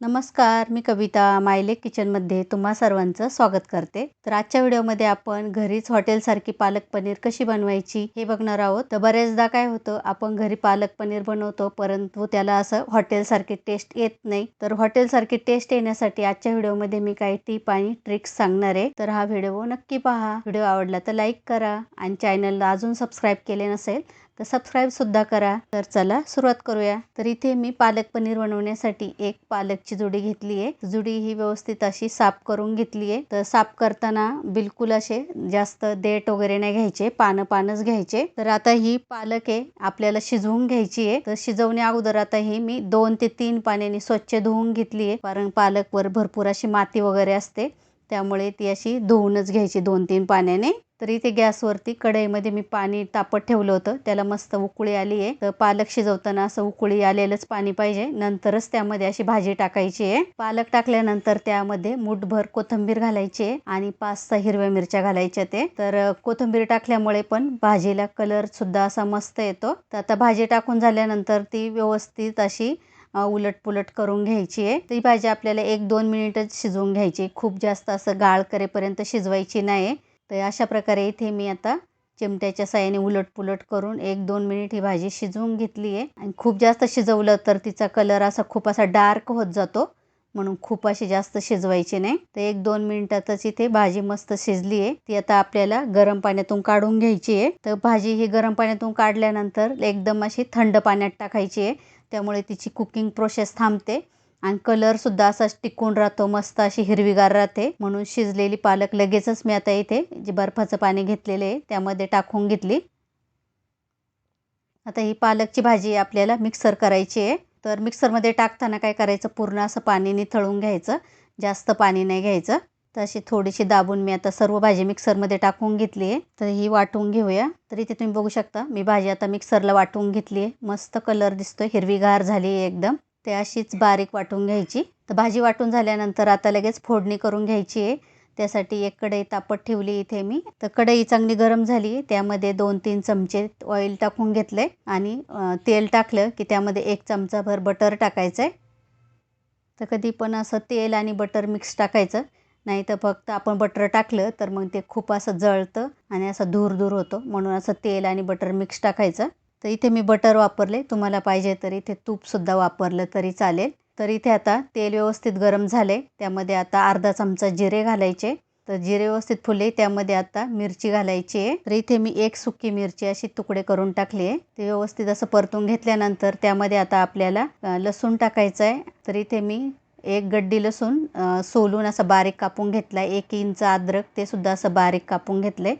नमस्कार मी कविता मायले किचनमध्ये तुम्हा सर्वांचं स्वागत करते. तर आजच्या व्हिडिओमध्ये आपण घरीच हॉटेलसारखी पालक पनीर कशी बनवायची हे बघणार आहोत. तर बरेचदा काय होतं आपण घरी पालक पनीर बनवतो परंतु त्याला असं हॉटेलसारखी टेस्ट येत नाही. तर हॉटेलसारखी टेस्ट येण्यासाठी आजच्या व्हिडिओमध्ये मी काही टीप आणि ट्रिक्स सांगणार आहे. तर हा व्हिडिओ नक्की पहा. व्हिडिओ आवडला तर लाईक करा आणि चॅनलला अजून सबस्क्राईब केले नसेल तर सबस्क्राईब सुद्धा करा. तर चला सुरुवात करूया. तर इथे मी पालक पनीर बनवण्यासाठी एक पालकची जुडी घेतली आहे. जुडी ही व्यवस्थित अशी साफ करून घेतली आहे. तर साफ करताना बिलकुल असे जास्त देठ वगैरे नाही घ्यायचे. पानं पानच घ्यायचे. तर आता ही पालक आहे आपल्याला शिजवून घ्यायची आहे. तर शिजवण्या अगोदर आता ही मी दोन ते तीन पाण्याने स्वच्छ धुवून घेतली आहे. कारण पालकवर भरपूर अशी माती वगैरे असते. त्यामुळे ती अशी धुवूनच घ्यायची दोन तीन पाण्याने. तर इथे गॅसवरती कढईमध्ये मी पाणी तापत ठेवलं होतं. त्याला मस्त उकळी आली आहे. तर पालक शिजवताना असं उकळी आलेलंच पाणी पाहिजे. नंतरच त्यामध्ये अशी भाजी टाकायची आहे. पालक टाकल्यानंतर त्यामध्ये मुठभर कोथंबीर घालायची आहे आणि पाच सहा हिरव्या मिरच्या घालायच्या ते. तर कोथंबीर टाकल्यामुळे पण भाजीला कलर सुद्धा असा मस्त येतो. तर आता भाजी टाकून झाल्यानंतर ती व्यवस्थित अशी उलट पुलट करून घ्यायची आहे. ती भाजी आपल्याला एक दोन मिनिटच शिजवून घ्यायची खूप जास्त असं गाळ करेपर्यंत शिजवायची नाही तर अशा प्रकारे इथे मी आता चिमट्याच्या साह्याने उलटपुलट करून एक दोन मिनिट ही भाजी शिजवून घेतली आहे. आणि खूप जास्त शिजवलं तर तिचा कलर असा खूप असा डार्क होत जातो. म्हणून खूप अशी जास्त शिजवायची नाही. तर एक दोन मिनिटातच इथे भाजी मस्त शिजली आहे. ती आता आपल्याला गरम पाण्यातून काढून घ्यायची आहे. तर भाजी ही गरम पाण्यातून काढल्यानंतर एकदम अशी थंड पाण्यात टाकायची आहे. त्यामुळे तिची कुकिंग प्रोसेस थांबते. आणि कलरसुद्धा असा असाच टिकून राहतो मस्त अशी हिरवीगार राहते. म्हणून शिजलेली पालक लगेचच मी आता इथे जे बर्फाचं पाणी घेतलेले आहे त्यामध्ये टाकून घेतली. आता ही पालकची भाजी आपल्याला मिक्सर करायची आहे. तर मिक्सरमध्ये टाकताना काय करायचं? पूर्ण असं पाणी निथळून घ्यायचं. जास्त पाणी नाही घ्यायचं. तर अशी थोडीशी दाबून मी आता सर्व भाजी मिक्सरमध्ये टाकून घेतली आहे. तर ही वाटून घेऊया. तर इथे तुम्ही बघू शकता मी भाजी आता मिक्सरला वाटून घेतली आहे. मस्त कलर दिसतोय हिरवीगार झाली आहे एकदम. ते अशीच बारीक वाटून घ्यायची. तर भाजी वाटून झाल्यानंतर आता लगेच फोडणी करून घ्यायची आहे. त्यासाठी एक कढई तापत ठेवली इथे मी. तर कढई चांगली गरम झाली त्यामध्ये दोन तीन चमचे ऑइल टाकून घेतले आणि तेल टाकलं की त्यामध्ये एक चमचाभर बटर टाकायचं आहे तर कधी पण असं तेल आणि बटर मिक्स टाकायचं. नाही तर फक्त आपण बटर टाकलं तर मग ते खूप असं जळतं आणि असं धूर धूर होतं. म्हणून असं तेल आणि बटर मिक्स टाकायचं. तर इथे मी बटर वापरले. तुम्हाला पाहिजे तर इथे तूपसुद्धा वापरलं तरी चालेल. तर इथे आता तेल व्यवस्थित गरम झाले. त्यामध्ये आता अर्धा चमचा जिरे घालायचे. तर जिरे व्यवस्थित फुले. त्यामध्ये आता मिरची घालायची आहे. तर इथे मी एक सुकी मिरची अशी तुकडे करून टाकली आहे. ते व्यवस्थित असं परतून घेतल्यानंतर त्यामध्ये आता आपल्याला लसूण टाकायचं आहे. तर इथे मी एक गड्डी लसूण सोलून असं बारीक कापून घेतला. आहे एक इंच अद्रक ते सुद्धा असं बारीक कापून घेतलं. आहे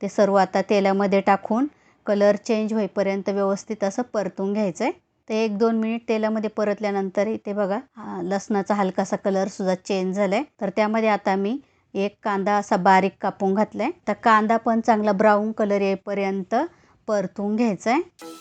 ते सर्व आता तेलामध्ये टाकून कलर चेंज होईपर्यंत व्यवस्थित असं परतून घ्यायचं आहे तर एक दोन मिनिट तेलामध्ये परतल्यानंतर इथे बघा लसणाचा हलकासा कलरसुद्धा चेंज झाला आहे तर त्यामध्ये आता मी एक कांदा असा बारीक कापून घातला आहे तर कांदा पण चांगला ब्राऊन कलर येईपर्यंत परतून घ्यायचा आहे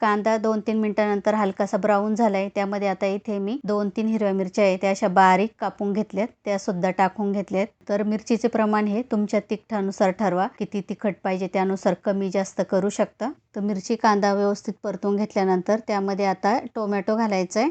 कांदा दोन तीन मिनटानंतर हलकासा ब्राऊन झाला आहे त्यामध्ये आता इथे मी दोन तीन हिरव्या मिरच्या आहेत त्या अशा बारीक कापून घेतल्यात त्या सुद्धा टाकून घेतल्यात. तर मिरचीचे प्रमाण हे तुमच्या तिखटानुसार ठरवा किती तिखट पाहिजे त्यानुसार कमी जास्त करू शकता. तर मिरची कांदा व्यवस्थित परतून घेतल्यानंतर त्यामध्ये आता टोमॅटो घालायचा आहे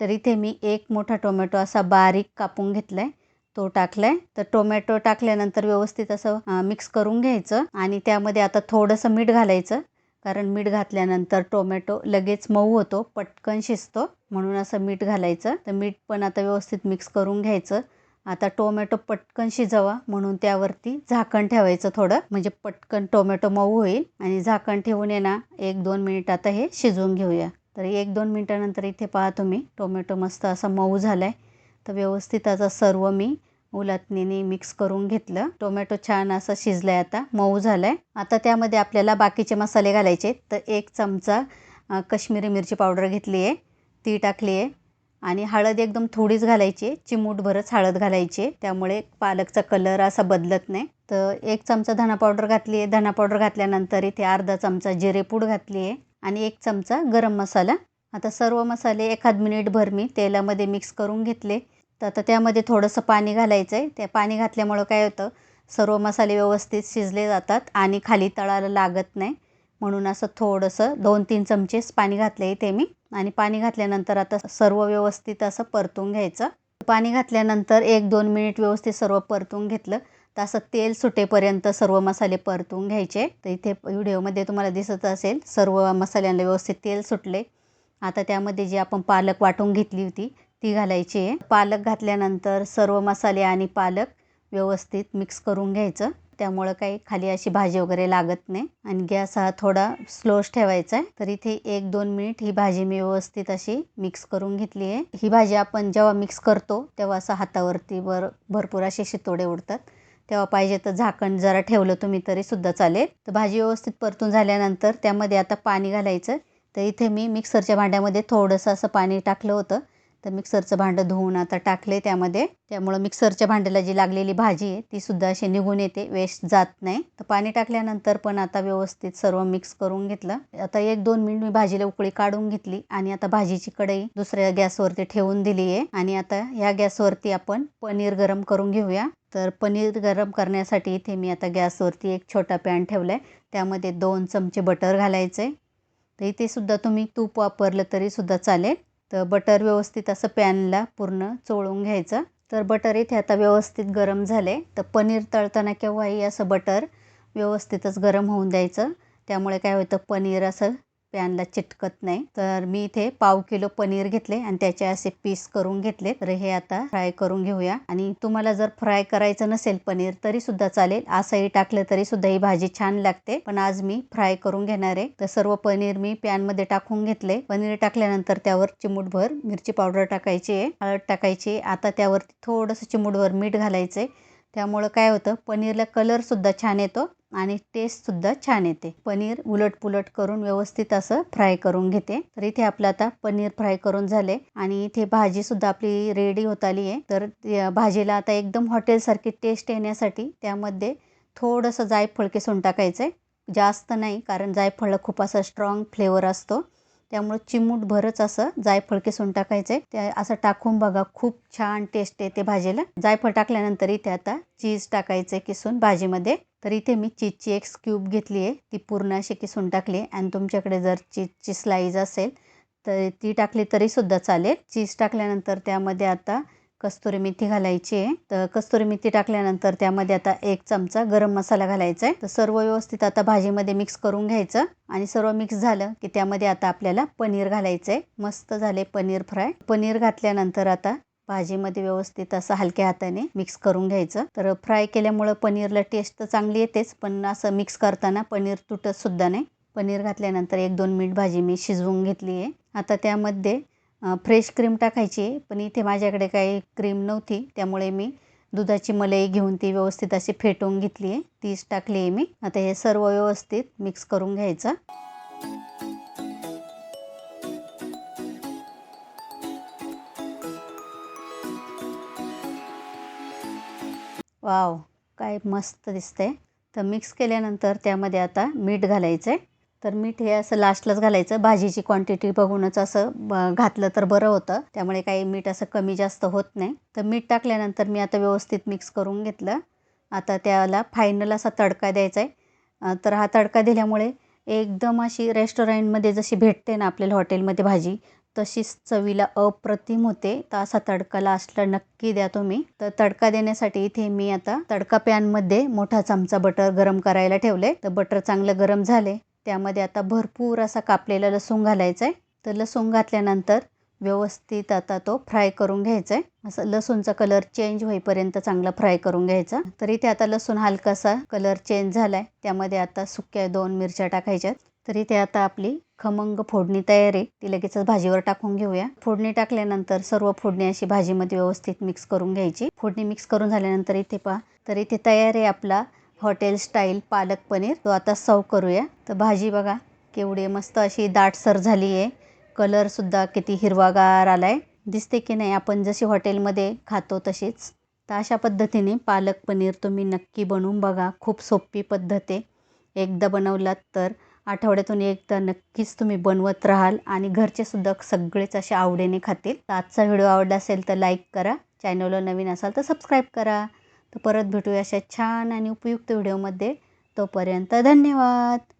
तर इथे मी एक मोठा टोमॅटो असा बारीक कापून घेतलाय तो टाकलाय. तर टोमॅटो टाकल्यानंतर व्यवस्थित असं मिक्स करून घ्यायचं आणि त्यामध्ये आता थोडंसं मीठ घालायचं. कारण मीठ घातल्यानंतर टोमॅटो लगेच मऊ होतो पटकन शिजतो. म्हणून असं मीठ घालायचं. तर मीठ पण आता व्यवस्थित मिक्स करून घ्यायचं. आता टोमॅटो पटकन शिजावा. म्हणून त्यावरती झाकण ठेवायचं थोडं. म्हणजे पटकन टोमॅटो मऊ होईल. आणि झाकण ठेवून ये ना एक दोन मिनिट आता हे शिजवून घेऊया. तर एक दोन मिनिटानंतर इथे पहा तुम्ही टोमॅटो मस्त असा मऊ झाला आहे तर व्यवस्थित आता सर्व मी उलटणीने मिक्स करून घेतलं. टोमॅटो छान असं शिजलाय आता. मऊ झालाय. आता त्यामध्ये आपल्याला बाकीचे मसाले घालायचे तर एक चमचा कश्मीरी मिरची पावडर घेतली आहे. ती टाकली आहे. आणि हळद एकदम थोडीच घालायची चिमूटभरच हळद घालायची त्यामुळे पालकचा कलर असा बदलत नाही. तर एक चमचा धना पावडर घातली आहे. धना पावडर घातल्यानंतर इथे अर्धा चमचा जिरेपूड घातली आहे. आणि एक चमचा गरम मसाला. आता सर्व मसाले एखाद मिनिटभर मी तेलामध्ये मिक्स करून घेतले. तर आता त्यामध्ये थोडंसं पाणी घालायचं आहे ते पाणी घातल्यामुळं काय होतं सर्व मसाले व्यवस्थित शिजले जातात आणि खाली तळाला लागत नाही. म्हणून असं थोडंसं दोन तीन चमचेच पाणी घातलं इथे मी. आणि पाणी घातल्यानंतर आता सर्व व्यवस्थित असं परतून घ्यायचं. पाणी घातल्यानंतर एक दोन मिनिट व्यवस्थित सर्व परतून घेतलं तर असं तेल सुटेपर्यंत सर्व मसाले परतून घ्यायचे. तर इथे व्हिडिओमध्ये तुम्हाला दिसत असेल सर्व मसाल्यांना व्यवस्थित तेल सुटले. आता त्यामध्ये जी आपण पालक वाटून घेतली होती ती घालायची आहे. पालक घातल्यानंतर सर्व मसाले आणि पालक व्यवस्थित मिक्स करून घ्यायचं. त्यामुळं काही खाली अशी भाजी वगैरे लागत नाही. आणि गॅस हा थोडा स्लोच ठेवायचा आहे. तर इथे एक दोन मिनिट ही भाजी मी व्यवस्थित अशी मिक्स करून घेतली आहे. ही भाजी आपण जेव्हा मिक्स करतो तेव्हा असं हातावरती वर भरपूर असे शितोडे उडतात. तेव्हा पाहिजे तर झाकण जरा ठेवलं तुम्ही तरी सुद्धा चालेल. तर भाजी व्यवस्थित परतून झाल्यानंतर त्यामध्ये आता पाणी घालायचं. तर इथे मी मिक्सरच्या भांड्यामध्ये थोडंसं असं पाणी टाकलं होतं. तर मिक्सरचं भांडं धुवून आता टाकले त्यामध्ये. त्यामुळं मिक्सरच्या भांड्याला जी लागलेली भाजी आहे ती सुद्धा अशी निघून येते वेस्ट जात नाही. तर पाणी टाकल्यानंतर पण आता व्यवस्थित सर्व मिक्स करून घेतलं. आता एक दोन मिनिट मी भाजीला उकळी काढून घेतली आणि आता भाजीची कढई दुसऱ्या गॅसवरती ठेवून दिली आहे. आणि आता ह्या गॅसवरती आपण पनीर गरम करून घेऊया. तर पनीर गरम करण्यासाठी इथे मी आता गॅसवरती एक छोटा पॅन ठेवला आहे त्यामध्ये दोन चमचे बटर घालायचे तर इथे सुद्धा तुम्ही तूप वापरलं तरी सुद्धा चालेल. तर बटर व्यवस्थित असं पॅनला पूर्ण चोळून घ्यायचं. तर बटर इथे आता व्यवस्थित गरम झाले. तर पनीर तळताना केव्हाही असं बटर व्यवस्थितच गरम होऊन द्यायचं. त्यामुळे काय होतं पनीर असं पॅनला चिटकत नाही. तर मी इथे पाव किलो पनीर घेतले आणि त्याचे असे पीस करून घेतले. तर हे आता फ्राय करून घेऊया. आणि तुम्हाला जर फ्राय करायचं नसेल पनीर तरी सुद्धा चालेल. असंही टाकलं तरी सुद्धा ही भाजी छान लागते. पण आज मी फ्राय करून घेणार आहे. तर सर्व पनीर मी पॅनमध्ये टाकून घेतले. पनीर टाकल्यानंतर त्यावर चिमूटभर मिरची पावडर टाकायची आहे. हळद टाकायची आता त्यावरती थोडंसं चिमूटभर मीठ घालायचं त्यामुळं काय होतं? पनीरला कलरसुद्धा छान येतो. आणि टेस्टसुद्धा छान येते. पनीर उलट पुलट करून व्यवस्थित असं फ्राय करून घेते. तर इथे आपलं आता पनीर फ्राय करून झाले आणि इथे भाजीसुद्धा आपली रेडी होत आली आहे. तर भाजीला आता एकदम हॉटेलसारखी टेस्ट येण्यासाठी त्यामध्ये थोडंसं जायफळ किसून टाकायचं आहे जास्त नाही कारण जायफळला खूप असं स्ट्रॉंग फ्लेवर असतो. त्यामुळं चिमूट भरच असं जायफळ किसून टाकायचं आहे त्या असं टाकून बघा खूप छान टेस्ट येते भाजीला. जायफळ टाकल्यानंतर इथे आता चीज टाकायचं किसून भाजीमध्ये. तर इथे मी चीजची एक क्यूब घेतली आहे. ती पूर्ण अशी किसून टाकली आणि तुमच्याकडे जर चीजची स्लाईज असेल तर ती टाकली तरीसुद्धा चालेल. चीज टाकल्यानंतर त्यामध्ये आता कस्तुरी मेथी घालायची आहे. तर कस्तुरी मेथी टाकल्यानंतर त्यामध्ये आता एक चमचा गरम मसाला घालायचा आहे. तर सर्व व्यवस्थित आता भाजीमध्ये मिक्स करून घ्यायचं. आणि सर्व मिक्स झालं की त्यामध्ये आता आपल्याला पनीर घालायचं आहे. मस्त झाले पनीर फ्राय. पनीर घातल्यानंतर आता भाजीमध्ये व्यवस्थित असं हलक्या हाताने मिक्स करून घ्यायचं. तर फ्राय केल्यामुळं पनीरला टेस्ट तर चांगली येतेच पण असं मिक्स करताना पनीर तुटत सुद्धा नाही. पनीर घातल्यानंतर एक दोन मिनिट भाजी मी शिजवून घेतली आहे. आता त्यामध्ये फ्रेश क्रीम टाकायची आहे पण इथे माझ्याकडे काही क्रीम नव्हती त्यामुळे मी दुधाची मलई घेऊन ती व्यवस्थित अशी फेटवून घेतली आहे. तीच टाकली आहे मी. आता हे सर्व व्यवस्थित मिक्स करून घ्यायचं. वाव काय मस्त दिसतंय. तर मिक्स केल्यानंतर त्यामध्ये आता मीठ घालायचं आहे तर मीठ हे असं लास्टलाच घालायचं. भाजीची क्वांटिटी बघूनच असं घातलं तर बरं होतं. त्यामुळे काही मीठ असं कमी जास्त होत नाही. तर मीठ टाकल्यानंतर मी आता व्यवस्थित मिक्स करून घेतलं. आता त्याला फायनल असा तडका द्यायचा आहे तर हा तडका दिल्यामुळे एकदम अशी रेस्टॉरंटमध्ये जशी भेटते ना आपल्याला हॉटेलमध्ये भाजी तशीच चवीला अप्रतिम होते. तर असा तडकाला लास्टला नक्की द्या तुम्ही. तर तडका देण्यासाठी इथे मी आता तडका पॅनमध्ये मोठा चमचा बटर गरम करायला ठेवले. तर बटर चांगलं गरम झाले. त्यामध्ये आता भरपूर असा कापलेला लसूण घालायचा आहे. तर लसूण घातल्यानंतर व्यवस्थित आता तो फ्राय करून घ्यायचा आहे. असं लसूणचा कलर चेंज होईपर्यंत चांगला फ्राय करून घ्यायचा. तर इथे आता लसूण हलकासा कलर चेंज झालाय. त्यामध्ये आता सुक्या दोन मिरच्या टाकायच्यात. तर इथे आता आपली खमंग फोडणी तयार आहे ती लगेचच भाजीवर टाकून घेऊया. फोडणी टाकल्यानंतर सर्व फोडणी अशी भाजीमध्ये व्यवस्थित मिक्स करून घ्यायची. फोडणी मिक्स करून झाल्यानंतर इथे पहा तर इथे तयार आहे आपला हॉटेल स्टाईल पालक पनीर. तो आता सर्व करूया. तर भाजी बघा केवढी मस्त अशी दाटसर झाली आहे. कलरसुद्धा किती हिरवागार आला आहे दिसते की नाही आपण जशी हॉटेलमध्ये खातो तशीच. तर अशा पद्धतीने पालक पनीर तुम्ही नक्की बनवून बघा. खूप सोपी पद्धत आहे. एकदा बनवलात तर आठवड्यातून एकदा नक्कीच तुम्ही बनवत राहाल आणि घरचेसुद्धा सगळेच असे आवडीने खातील. तर आजचा व्हिडिओ आवडला असेल तर लाईक करा. चॅनलला नवीन असाल तर सबस्क्राईब करा. तर परत भेटूया अशा छान आणि उपयुक्त व्हिडिओमध्ये तोपर्यंत धन्यवाद.